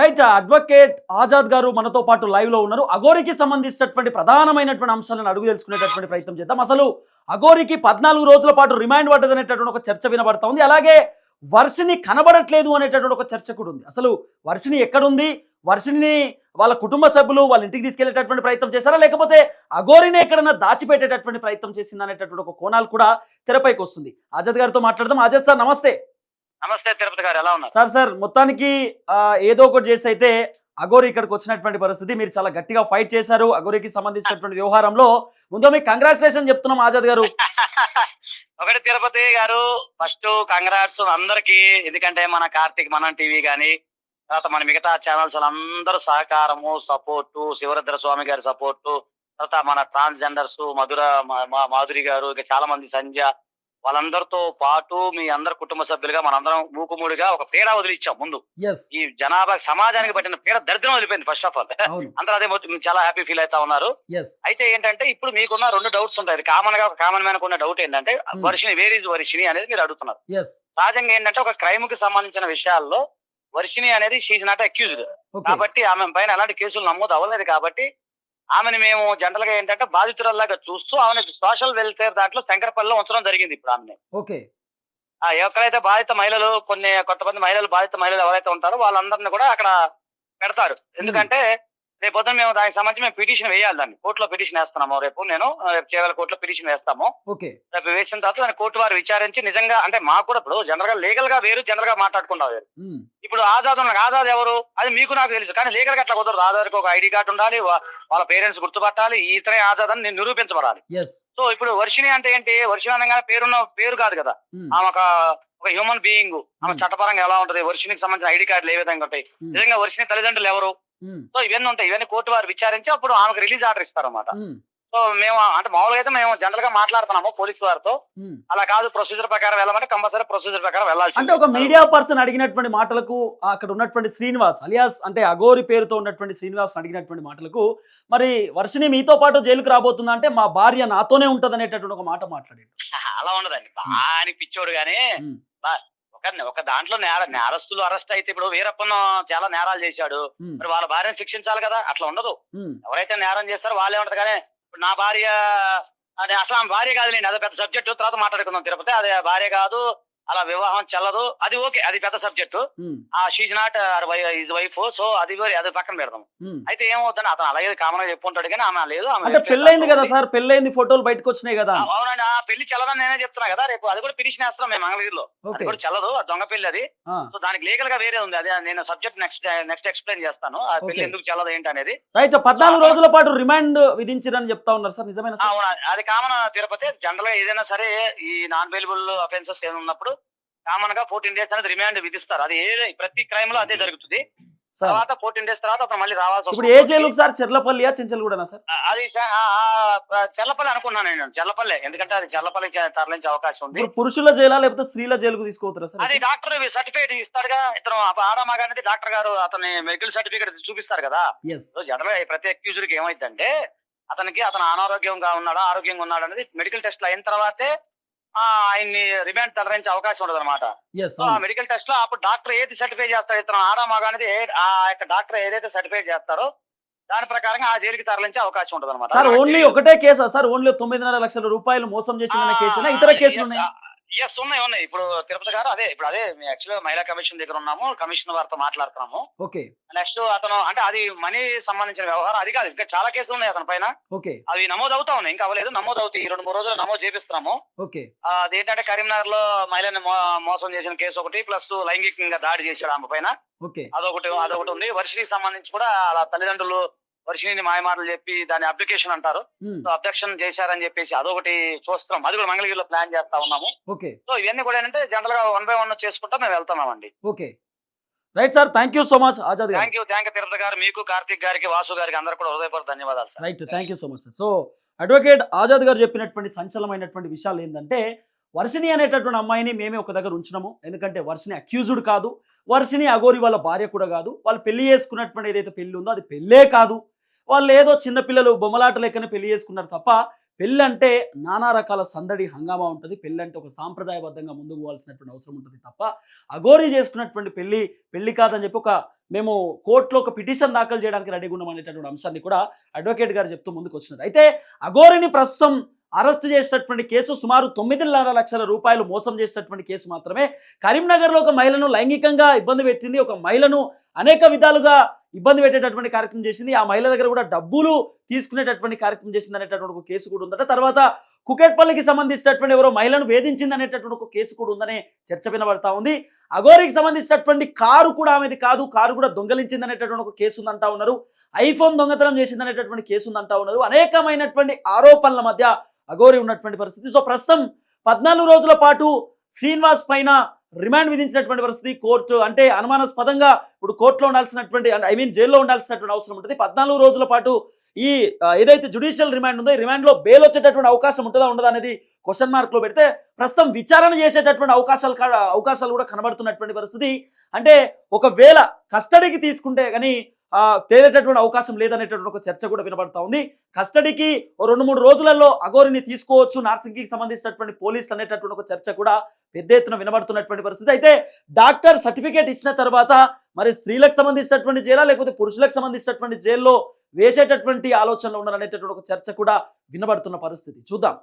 Right advocate Azad గారు మనతో పాటు లైవ్లో ఉన్నారు. అఘోరికి సంబంధించినటువంటి ప్రధానమైనటువంటి అంశాలను అడుగు తెలుసుకునేటటువంటి ప్రయత్నం చేద్దాం. అసలు అఘోరికి పద్నాలుగు రోజుల పాటు రిమైండ్ పడ్డది అనేటటువంటి ఒక చర్చ వినబడతా ఉంది. అలాగే వర్షిని కనబడట్లేదు అనేటటువంటి ఒక చర్చ కూడా ఉంది. అసలు వర్షిని ఎక్కడుంది? వర్షిని వాళ్ళ కుటుంబ సభ్యులు వాళ్ళ ఇంటికి తీసుకెళ్ళేటటువంటి ప్రయత్నం చేశారా? లేకపోతే అఘోరిని ఎక్కడన్నా దాచిపెట్టేటటువంటి ప్రయత్నం చేసింది అనేటటువంటి ఒక కోణాలు కూడా తెరపైకి వస్తుంది. ఆజాద్ గారితో మాట్లాడదాం. ఆజాద్ సార్ నమస్తే. నమస్తే తిరుపతి గారు ఎలా ఉన్నారు? సార్ సార్ మొత్తానికి ఏదో ఒకటి చేసి అయితే అగోరి ఇక్కడికి వచ్చినటువంటి పరిస్థితి మీరు చాలా గట్టిగా ఫైట్ చేశారు అగోరికి సంబంధించినటువంటి వ్యవహారంలో. ముందు మీకు కంగ్రాచులేషన్ చెప్తున్నాం ఆజాద్ గారు. ఒకటి తిరుపతి గారు ఫస్ట్ కంగ్రాట్స్ అందరికి ఎందుకంటే మన కార్తీక్ మనం టీవీ గాని తర్వాత మన మిగతా ఛానల్స్ అందరూ సహకారము సపోర్టు శివరుద్ర స్వామి గారి సపోర్టు తర్వాత మన ట్రాన్స్జెండర్స్ మధుర మాధురి గారు ఇక చాలా మంది సంధ్య వాళ్ళందరితో పాటు మీ అందరి కుటుంబ సభ్యులుగా మనందరం మూకుముడిగా ఒక పీడ వదిలిచ్చాం ముందు. ఈ జనాభా సమాజానికి పట్టిన పీడ దరిద్రం వదిలిపోయింది ఫస్ట్ ఆఫ్ ఆల్ అందరూ అదే మొత్తం చాలా హ్యాపీ ఫీల్ అవుతా ఉన్నారు. అయితే ఏంటంటే ఇప్పుడు మీకున్న రెండు డౌట్స్ ఉంటాయి. కామన్గా కామన్ మ్యాన్ ఉన్న డౌట్ ఏంటంటే. వర్షిని వేర్ ఈజ్ వర్షిని అనేది మీరు అడుగుతున్నారు. సహజంగా ఏంటంటే ఒక క్రైమ్కి సంబంధించిన విషయాల్లో వర్షిని అనేది షీజ్ నాట్ అక్యూజ్డ్ కాబట్టి ఆమె పైన ఎలాంటి కేసులు నమోదు అవ్వలేదు కాబట్టి ఆమెను మేము జనరల్గా ఏంటంటే బాధితురాల్లాగా చూస్తూ ఆమెను సోషల్ వెల్ఫేర్ దాంట్లో శంకరపల్లిలో ఉంచడం జరిగింది ఇప్పుడు ఆమెని. ఓకే. ఆ, ఎక్కడైతే బాధిత మహిళలు కొన్ని కొంతమంది మహిళలు బాధిత మహిళలు ఎవరైతే ఉంటారో వాళ్ళందరినీ కూడా అక్కడ పెడతారు. ఎందుకంటే రేపు పొద్దున మేము దానికి సంబంధించి మేము పిటిషన్ వేయాలి దాన్ని. కోర్టులో పిటిషన్ వేస్తున్నాము రేపు నేను రేపు చేవల కోర్టులో పిటిషన్ వేస్తాము. రేపు వేసిన తర్వాత దాన్ని కోర్టు వారు విచారించి నిజంగా అంటే మాకు కూడా ఇప్పుడు జనరల్గా లీగల్గా వేరు జనరల్గా మాట్లాడుకుంటా వేరు. ఉమ్, ఇప్పుడు ఆజాద్ ఉన్న ఆజాద్ ఎవరు? అది మీకు నాకు తెలుసు. కానీ లీగల్గా అట్లా కుదరదు. ఆధార్కి ఒక ఐడి కార్డు ఉండాలి వాళ్ళ పేరెంట్స్ గుర్తుపట్టాలి ఇతనే ఆజాద్ అని నిరూపించబడాలి. సో ఇప్పుడు వర్షిని అంటే ఏంటి? వర్షిని అనగానే పేరున్న పేరు కాదు కదా. ఉమ్, ఆమె ఒక ఒక హ్యూమన్ బీయింగ్ ఆమె Hmm. చట్టపరంగా ఎలా ఉంటది? వర్షినికి సంబంధించిన ఐడి కార్డులు ఏ విధంగా ఉంటాయి? ఉమ్, నిజంగా వర్షిని తల్లిదండ్రులు ఎవరు? సో ఇవన్నీ ఉంటాయి. ఇవన్నీ కోర్టు వారు విచారించి అప్పుడు ఆమెకు రిలీజ్ ఆర్డర్ ఇస్తారన్నమాట. సో మేము అంటే మామూలుగా అయితే మేము జనరల్గా మాట్లాడుతున్నాము పోలీసు వారితో. అలా కాదు ప్రొసీజర్ ప్రకారం వెళ్ళమంటే కంపల్సరీ ప్రొసీజర్ ప్రకారం వెళ్ళాల్సి అంటే ఒక మీడియా పర్సన్ అడిగినటువంటి మాటలకు అక్కడ ఉన్నటువంటి శ్రీనివాస్ అలియాస్ అంటే అగోరి పేరుతో ఉన్నటువంటి శ్రీనివాస్ అడిగినటువంటి మాటలకు మరి వర్షిని మీతో పాటు జైలుకు రాబోతుందా అంటే మా భార్య నాతోనే ఉంటది అనేటటువంటి ఒక మాట మాట్లాడాడు. అలా ఉండదండి. బాగా పిచ్చోడు గానీ ఒక ఒక దాంట్లో నేర నేరస్తులు అరెస్ట్ అయితే ఇప్పుడు వీరప్పన్ చాలా నేరాలు చేశాడు. మరి వాళ్ళ భార్యను శిక్షించాలి కదా? అట్లా ఉండదు. ఎవరైతే నేరం చేస్తారో వాళ్ళే ఉంటది. కానీ నా భార్య అదే అసలు ఆమె భార్య కాదులేండి అదే పెద్ద సబ్జెక్ట్ తర్వాత మాట్లాడుకుందాం తిరుపతి. అదే భార్య కాదు అలా వివాహం చెల్లదు. అది ఓకే అది పెద్ద సబ్జెక్ట్. ఆ she's not is wife so అది వేరే అది పక్కన పెడదాం. అయితే ఏమవుతుంది అతను అలాగే కామన్గా చెప్పుకుంటాడు కానీ ఆమె లేదు అంటే పెళ్ళైంది కదా. సార్ పెళ్ళైంది ఫోటోలు బయటకు వచ్చినాయి కదా. అవునండి ఆ పెళ్ళి చల్లదని నేనే చెప్తున్నా కదా రేపు అది కూడా వేస్తున్నాం మేము మంగళగిరిలో. అది కూడా చల్లదు ఆ దొంగ పెళ్ళి అది. సో దానికి లీగల్గా వేరే ఉంది అదే నేను సబ్జెక్ట్ నెక్స్ట్ నెక్స్ట్ ఎక్స్ప్లెయిన్ చేస్తాను ఆ పెళ్ళి. ఎందుకు చల్లదు ఏంటి అనేది. రైట్ పద్నాలుగు రోజుల పాటు రిమాండ్ విధించిరని చెప్తా ఉన్నారు సార్ నిజమైన అవునా అది కామన్ తిరుపతి జనరల్గా ఏదైనా సరే ఈ నాన్ అవైలబుల్ అఫెన్సెస్ ఏమైనా ఉన్నప్పుడు కామన్గా ఫోర్టీన్ డేస్ అనేది రిమాండ్ విధిస్తారు. అది ఏ ప్రతి క్రైమ్లో అదే జరుగుతుంది. తర్వాత ఫోర్టీన్ డేస్ తర్వాత అతను మళ్ళీ రావాల్సి ఇప్పుడు ఏ జైలుకు సార్ చెంచల్గూడనా సార్? అది చెల్లపల్లి అనుకున్నాను నేను. చెల్లపల్లి ఎందుకంటే అది చెల్లపల్లి తరలించే అవకాశం ఉంది. పురుషుల జైలా లేకపోతే స్త్రీల జైలుకు తీసుకోవతారా అది సార్ డాక్టర్ సర్టిఫికేట్ ఇస్తాడుగా. ఇతను ఆడమగా అనేది డాక్టర్ గారు అతని మెడికల్ సర్టిఫికేట్ చూపిస్తారు కదా. జనరల్ ప్రతి అక్యూజర్కి ఏమైందంటే అతనికి అతను అనారోగ్యంగా ఉన్నాడా ఆరోగ్యంగా ఉన్నాడా అనేది మెడికల్ టెస్ట్ అయిన తర్వాతే ఆయన్ని రిమాండ్ తరలించే అవకాశం ఉండదు అనమాట మెడికల్ టెస్ట్లో అప్పుడు డాక్టర్ ఏది సర్టిఫై చేస్తాడు ఇతను ఆడా మగ అనేది ఆ యొక్క డాక్టర్ ఏదైతే సర్టిఫై చేస్తారో దాని ప్రకారంగా ఆ జైలుకి తరలించే అవకాశం ఉండదు అనమాట సార్ ఓన్లీ ఒకటే కేసా? సార్ ఓన్లీ తొమ్మిదిన్నర లక్షల రూపాయలు మోసం చేసిన కేసునా? ఇతర కేసులు ఉన్నాయి ఎస్ ఉన్నాయి ఉన్నాయి. ఇప్పుడు తిరుపతి గారు అదే ఇప్పుడు అదే యాక్చువల్గా మహిళా కమిషన్ దగ్గర ఉన్నాము కమిషన్ వారితో మాట్లాడుతున్నాము. ఓకే. నెక్స్ట్ అతను అంటే అది మనీ సంబంధించిన వ్యవహారం అది కాదు ఇంకా చాలా కేసులు ఉన్నాయి అతని పైన. ఓకే. అవి నమోదు అవుతా ఉన్నాయి ఇంకా అవ్వలేదు నమోదు అవుతాయి. ఈ రెండు మూడు రోజులు నమోదు చేపిస్తున్నాము. ఓకే. ఆ, అదేంటంటే కరీంనగర్లో మహిళని మోసం చేసిన కేసు ఒకటి ప్లస్ లైంగికంగా దాడి చేశాడు ఆమె పైన. ఓకే. అదొకటి అదొకటి ఉంది. వర్షినికి సంబంధించి కూడా అలా తల్లిదండ్రులు వర్షిని మాయమాటలు చెప్పి దాని అప్లికేషన్ అంటారు. సో అబ్జెక్షన్ చేశారని చెప్పేసి అదొకటి చూస్తున్నాం. అది కూడా మంగళగిరిలో ప్లాన్ చేస్తా ఉన్నాము. ఓకే. సో ఇవన్నీ కూడా ఏంటంటే జనరల్గా వన్ బై వన్ చేసుకుంటా మేము వెళ్తున్నాం అండి okay. Right sir thank you so much Azad thank you thank you Tirupati గారు. మీకు కార్తిక్ గారికి వాసు గారికి అందరు కూడా హృదయపూర్వక ధన్యవాదాలు sir. Right thank you so much sir so advocate Azad గారు చెప్పినటువంటి సంచలనమైనటువంటి విషయాలు ఏంటంటే వర్షిని అనేటటువంటి అమ్మాయిని మేమే ఒక దగ్గర ఉంచినాము. ఎందుకంటే వర్షిని అక్యూజ్డ్ కాదు. వర్షిని అగోరి వాళ్ళ భార్య కూడా కాదు. వాళ్ళు పెళ్ళి చేసుకున్నటువంటి ఏదైతే పెళ్ళి ఉందో అది పెళ్ళే కాదు. వాళ్ళు ఏదో చిన్నపిల్లలు బొమ్మలాట లెక్కనే పెళ్ళి చేసుకున్నారు తప్ప పెళ్ళి అంటే నానా రకాల సందడి హంగామా ఉంటుంది. పెళ్ళి అంటే ఒక సాంప్రదాయబద్ధంగా ముందుకు పోవాల్సినటువంటి అవసరం ఉంటుంది తప్ప అఘోరీ చేసుకున్నటువంటి పెళ్ళి పెళ్ళి కాదని చెప్పి ఒక మేము కోర్టులో ఒక పిటిషన్ దాఖలు చేయడానికి రెడీగా ఉన్నాం అనేటటువంటి అంశాన్ని కూడా అడ్వకేట్ గారు చెప్తూ ముందుకు వచ్చినారు. అయితే అఘోరిని ప్రస్తుతం అరెస్ట్ చేసినటువంటి కేసు సుమారు తొమ్మిదిన్నర లక్షల రూపాయలు మోసం చేసినటువంటి కేసు మాత్రమే. కరీంనగర్లో ఒక మహిళను లైంగికంగా ఇబ్బంది పెట్టింది. ఒక మహిళను అనేక విధాలుగా ఇబ్బంది పెట్టేటటువంటి కార్యక్రమం చేసింది. ఆ మహిళ దగ్గర కూడా డబ్బులు తీసుకునేటటువంటి కార్యక్రమం చేసింది అనేటటువంటి ఒక కేసు కూడా ఉందట. తర్వాత కుకెట్పల్లికి సంబంధించినటువంటి ఎవరో మహిళను వేధించింది అనేటటువంటి ఒక కేసు కూడా ఉందనే చర్చ వినబడతా ఉంది. అఘోరికి సంబంధించినటువంటి కారు కూడా ఆమెది కాదు. కారు కూడా దొంగలించింది అనేటటువంటి ఒక కేసు ఉందంటా ఉన్నారు. ఐఫోన్ దొంగతనం చేసింది అనేటటువంటి కేసు ఉందంటా ఉన్నారు. అనేకమైనటువంటి ఆరోపణల మధ్య అఘోరి ఉన్నటువంటి పరిస్థితి. సో ప్రస్తుతం పద్నాలుగు రోజుల పాటు శ్రీనివాస్ పైన రిమాండ్ విధించినటువంటి పరిస్థితి. కోర్టు అంటే అనుమానాస్పదంగా ఇప్పుడు కోర్టులో ఉండాల్సినటువంటి ఐ మీన్ జైల్లో ఉండాల్సినటువంటి అవసరం ఉంటుంది. పద్నాలుగు రోజుల పాటు ఈ ఏదైతే జుడిషియల్ రిమాండ్ ఉందో ఈ రిమాండ్లో బెయిల్ వచ్చేటటువంటి అవకాశం ఉంటుందా ఉండదా అనేది క్వశ్చన్ మార్క్లో పెడితే ప్రస్తుతం విచారణ చేసేటటువంటి అవకాశాలు అవకాశాలు కూడా కనబడుతున్నటువంటి పరిస్థితి. అంటే ఒకవేళ కస్టడీకి తీసుకుంటే కానీ తేలేటటువంటి అవకాశం లేదనేటటువంటి ఒక చర్చ కూడా వినబడతా ఉంది. కస్టడీకి ఓ రెండు మూడు రోజులలో అఘోరిని తీసుకోవచ్చు నార్సింగ్కి సంబంధించినటువంటి పోలీసులు అనేటటువంటి ఒక చర్చ కూడా పెద్ద ఎత్తున వినబడుతున్నటువంటి పరిస్థితి. అయితే డాక్టర్ సర్టిఫికేట్ ఇచ్చిన తర్వాత మరి స్త్రీలకు సంబంధించినటువంటి జైలా లేకపోతే పురుషులకు సంబంధించినటువంటి జైల్లో వేసేటటువంటి ఆలోచనలో ఉన్నారనేటటువంటి ఒక చర్చ కూడా వినబడుతున్న పరిస్థితి. చూద్దాం.